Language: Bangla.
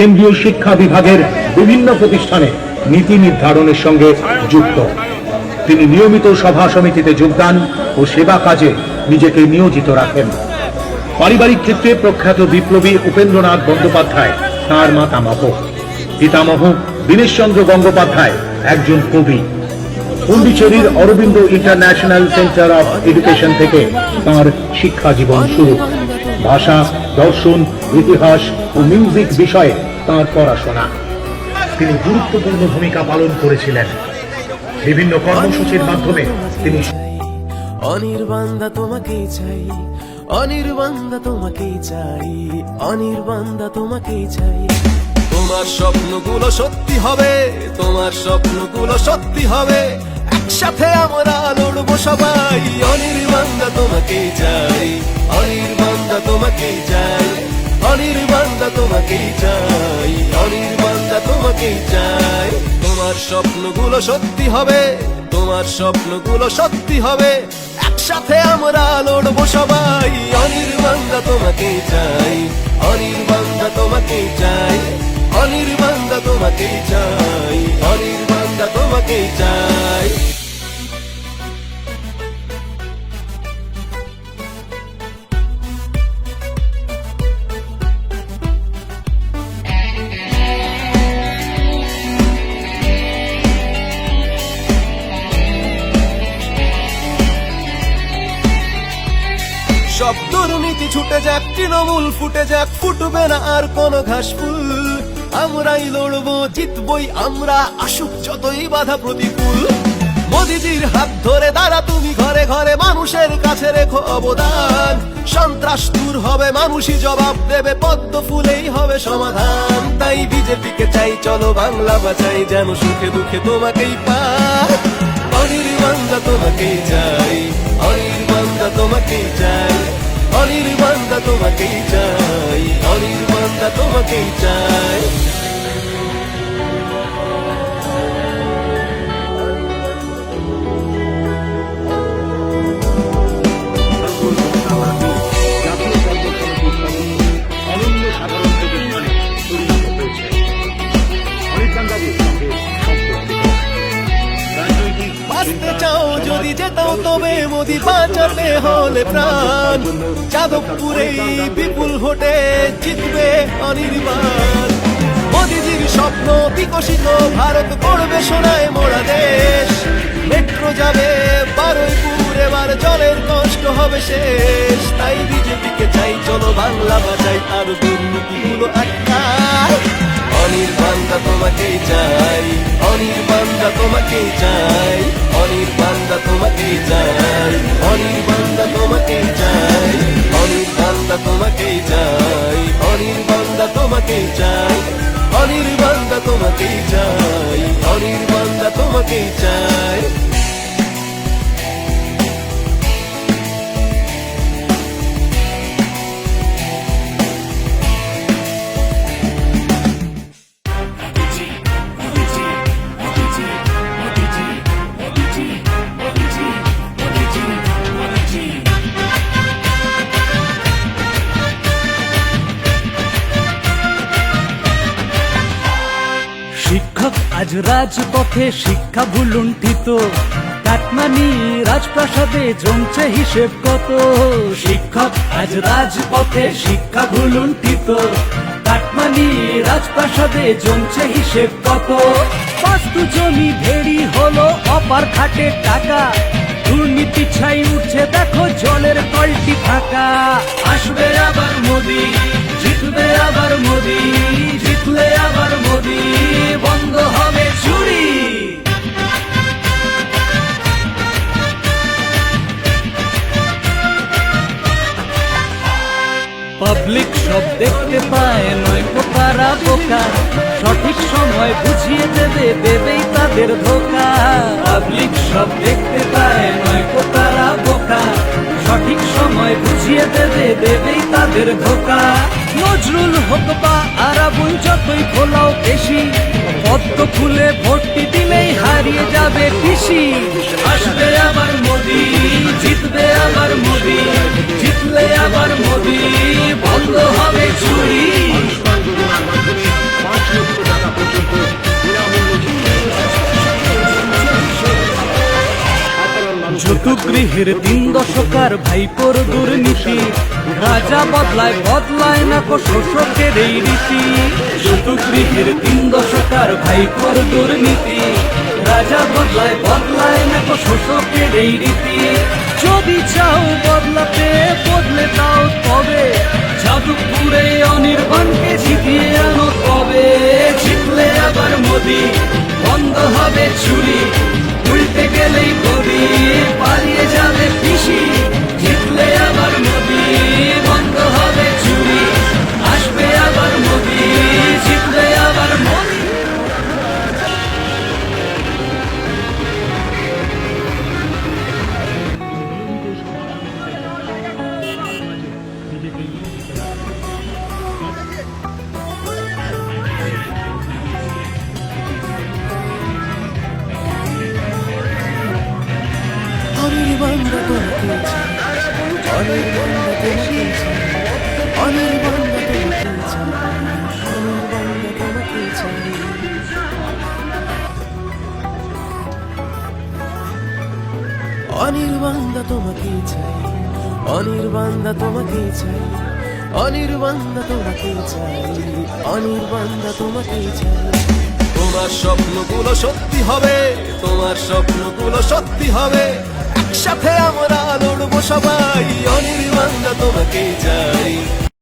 কেন্দ্রীয় শিক্ষা বিভাগের বিভিন্ন প্রতিষ্ঠানে নীতি নির্ধারণের সঙ্গে যুক্ত। তিনি নিয়মিত সভা সমিতিতে যোগদান ও সেবা কাজে নিজেকে নিয়োজিত রাখেন। পারিবারিক ক্ষেত্রে প্রখ্যাত বিপ্লবী উপেন্দ্রনাথ বন্দ্যোপাধ্যায় তাঁর মাতামহ পিতামহ দীনেশচন্দ্র গঙ্গোপাধ্যায় একজন কবি। পন্ডিচেরির Aurobindo international centre of education থেকে তাঁর শিক্ষা জীবন শুরু। ভাষা, দর্শন, ইতিহাস ও মিউজিক বিষয়ে তাঁর পড়াশোনা। তিনি গুরুত্বপূর্ণ ভূমিকা পালন করেছিলেন। বিভিন্ন কর্মসূচির মাধ্যমে তিনি অনির্বাণদা তোমাকেই চাই অনির্বাণদা তোমাকেই চাই অনির্বাণদা তোমাকেই চাই। তোমার স্বপ্নগুলো সত্যি হবে তোমার স্বপ্নগুলো সত্যি হবে। একসাথে আমরা লড়বো সবাই। অনির্বাণদা তোমাকেই চাই অনির্বাণদা তোমাকেই চাই। অনির্বাণদা তোমাকেই চাই অনির্বাণদা তোমাকেই চাই। তোমার স্বপ্নগুলো সত্যি হবে, তোমার স্বপ্নগুলো সত্যি হবে। একসাথে আমরা লড়বো সবাই অনির্বাণদা তোমাকেই চাই অনির্বাণদা তোমাকেই চাই অনির্বাণদা তোমাকেই চাই অনির্বাণদা তোমাকেই চাই। দুর্নীতি ছুটে যাক, তৃণমূল ফুটে যাক, ফুটবে না আর কোন ঘাস ফুল। আমরাই লড়বো, জিতবই আমরা, আসুক যতই বাধা প্রতিকূল। মোদিজির হাত ধরে দাঁড়া তুমি ঘরে ঘরে, মানুষের কাছে রেখো অবদান। সন্ত্রাস দূর হবে, মানুষই জবাব দেবে, পদ্ম ফুলেই হবে সমাধান। তাই বিজেপিকে চাই, চলো বাংলা বাঁচাই যেন সুখে দুঃখে তোমাকেই পাই। অনির্বাণদা তোমাকেই চাই। মোদি বাঁচাতে হলে প্রাণ। যাদবপুরে বিপুল ভোটে জিতবে অনির্বাণ। মোদিজির স্বপ্ন বিকশিত, ভারত করবে সোনায় মোড়া দেশ। মেট্রো যাবে বারুইপুর, এবার জলের কষ্ট হবে শেষ। তাই বিজেপিকে চাই চলো বাংলা বাঁচাই আর দুর্নীতিগুলো আটকায়। অনির্বাণদা তোমাকেই চাই বান্দা তোমাকে চাই অনেক বান্দা তোমাকে চাই অনেক বান্দা তোমাকে চাই অনেক বান্দা তোমাকে চাই অনেক বান্দা তোমাকে চাই অনির্বান্দা তোমাকে চাই অনির্বান্দা তোমাকে চাই। শিক্ষক আজ রাজপথে শিক্ষা ভুলুণ্ঠিত। কাটমানি রাজপ্রাসাদে জমছে হিসেব কত। শিক্ষক আজ রাজপথে শিক্ষা ভুলুণ্ঠিত। কাটমানি রাজপ্রাসাদে জমছে হিসেব কত। বাস্তু জমি ভেড়ি হলো অপার খাটে টাকা। দুর্নীতি ছাই উঠছে, দেখো জলের কলটি ফাঁকা। আসবে আবার মোদি, জিতবে আবার মোদি, জিতলে আবার বন্ধ হবে চুরি পাবলিক সব দেখতে পায়, নয় পোকারা বোকা। সঠিক সময় বুঝিয়ে দেবে, দেবেই তাদের ধোকা। পাবলিক সব দেখতে পায় তাদের ধোকা। নজরুল হোক বা আরাবুল যতই ফোলাও বেশি, পদ্ম ফুলে ভর্তি দিলেই হারিয়ে যাবে কৃষি আসবে আমার মোদি, জিতবে আমার মোদি, জিতলে আমার মোদি, বন্ধ হবে চুরি গৃহের তিন দশকার ভাইপোর দুর্নীতি। রাজা বদলায় বদলায় না কো শোষকের এই রীতি। শুধু গৃহের তিন দশকার ভাইপোর দুর্নীতি। রাজা বদলায় বদলায় না কো শোষকের এই রীতি। যদি চাও বদলাতে, বদলে দাও তবে। যাদবপুরে অনির্বাণকে জিতিয়ে আনো তবে। জিতলে আবার মোদি, বন্ধ হবে চুরি অনির্বান্দা তোমাকে চাই। অনির্বান্দা তোমাকে চাই। অনির্বান্দা তোমাকে চাই। অনির্বান্দা তোমাকে চাই। তোমার স্বপ্নগুলো সত্যি হবে। তোমার স্বপ্নগুলো সত্যি হবে। একসাথে আমরা লড়বো সবাই অনির্বাণটা তোমাকে চাই।